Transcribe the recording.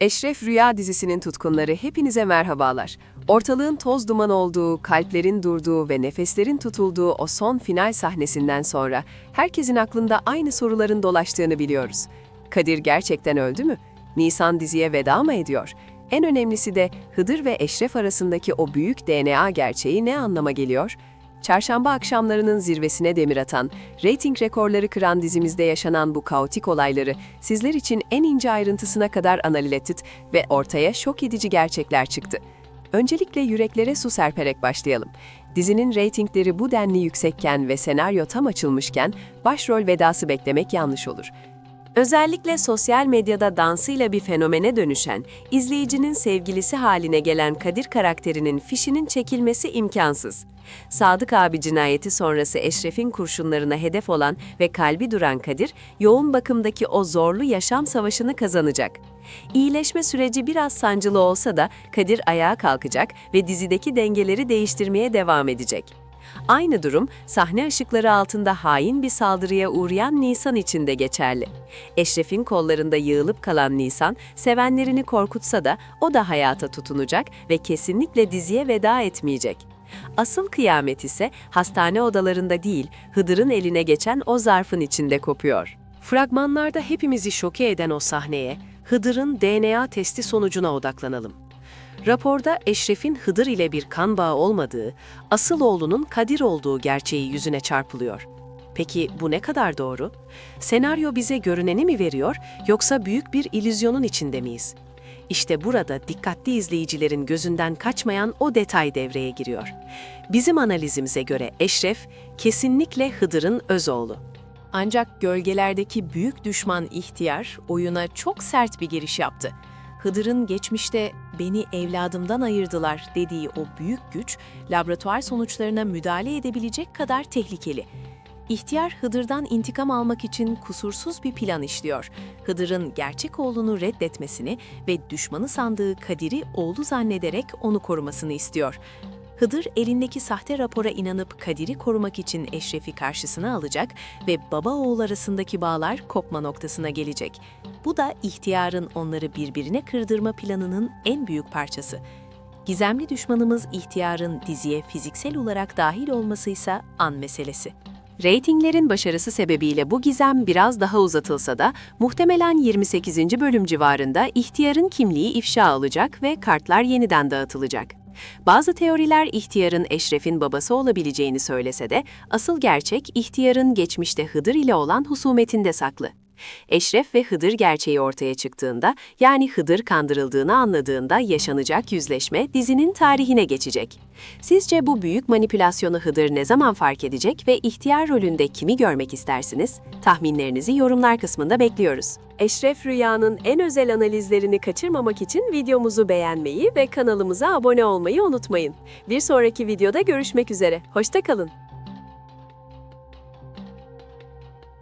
Eşref Rüya dizisinin tutkunları hepinize merhabalar. Ortalığın toz duman olduğu, kalplerin durduğu ve nefeslerin tutulduğu o son final sahnesinden sonra herkesin aklında aynı soruların dolaştığını biliyoruz. Kadir gerçekten öldü mü? Nisan diziye veda mı ediyor? En önemlisi de Hıdır ve Eşref arasındaki o büyük DNA gerçeği ne anlama geliyor? Çarşamba akşamlarının zirvesine demir atan, reyting rekorları kıran dizimizde yaşanan bu kaotik olayları sizler için en ince ayrıntısına kadar analiz ettik ve ortaya şok edici gerçekler çıktı. Öncelikle yüreklere su serperek başlayalım. Dizinin reytingleri bu denli yüksekken ve senaryo tam açılmışken başrol vedası beklemek yanlış olur. Özellikle sosyal medyada dansıyla bir fenomene dönüşen, izleyicinin sevgilisi haline gelen Kadir karakterinin fişinin çekilmesi imkansız. Sadık abi cinayeti sonrası Eşref'in kurşunlarına hedef olan ve kalbi duran Kadir, yoğun bakımdaki o zorlu yaşam savaşını kazanacak. İyileşme süreci biraz sancılı olsa da Kadir ayağa kalkacak ve dizideki dengeleri değiştirmeye devam edecek. Aynı durum sahne ışıkları altında hain bir saldırıya uğrayan Nisan için de geçerli. Eşref'in kollarında yığılıp kalan Nisan, sevenlerini korkutsa da o da hayata tutunacak ve kesinlikle diziye veda etmeyecek. Asıl kıyamet ise hastane odalarında değil, Hıdır'ın eline geçen o zarfın içinde kopuyor. Fragmanlarda hepimizi şoke eden o sahneye, Hıdır'ın DNA testi sonucuna odaklanalım. Raporda Eşref'in Hıdır ile bir kan bağı olmadığı, asıl oğlunun Kadir olduğu gerçeği yüzüne çarpılıyor. Peki bu ne kadar doğru? Senaryo bize görüneni mi veriyor yoksa büyük bir illüzyonun içinde miyiz? İşte burada dikkatli izleyicilerin gözünden kaçmayan o detay devreye giriyor. Bizim analizimize göre Eşref kesinlikle Hıdır'ın öz oğlu. Ancak gölgelerdeki büyük düşman ihtiyar oyuna çok sert bir giriş yaptı. Hıdır'ın geçmişte beni evladımdan ayırdılar dediği o büyük güç, laboratuvar sonuçlarına müdahale edebilecek kadar tehlikeli. İhtiyar Hıdır'dan intikam almak için kusursuz bir plan işliyor. Hıdır'ın gerçek oğlunu reddetmesini ve düşmanı sandığı Kadir'i oğlu zannederek onu korumasını istiyor. Hıdır elindeki sahte rapora inanıp Kadir'i korumak için Eşref'i karşısına alacak ve baba oğul arasındaki bağlar kopma noktasına gelecek. Bu da ihtiyarın onları birbirine kırdırma planının en büyük parçası. Gizemli düşmanımız ihtiyarın diziye fiziksel olarak dahil olmasıysa an meselesi. Ratinglerin başarısı sebebiyle bu gizem biraz daha uzatılsa da muhtemelen 28. bölüm civarında ihtiyarın kimliği ifşa olacak ve kartlar yeniden dağıtılacak. Bazı teoriler ihtiyarın Eşref'in babası olabileceğini söylese de asıl gerçek ihtiyarın geçmişte Hıdır ile olan husumetinde saklı. Eşref ve Hıdır gerçeği ortaya çıktığında, yani Hıdır kandırıldığını anladığında yaşanacak yüzleşme dizinin tarihine geçecek. Sizce bu büyük manipülasyonu Hıdır ne zaman fark edecek ve ihtiyar rolünde kimi görmek istersiniz? Tahminlerinizi yorumlar kısmında bekliyoruz. Eşref Rüya'nın en özel analizlerini kaçırmamak için videomuzu beğenmeyi ve kanalımıza abone olmayı unutmayın. Bir sonraki videoda görüşmek üzere. Hoşçakalın.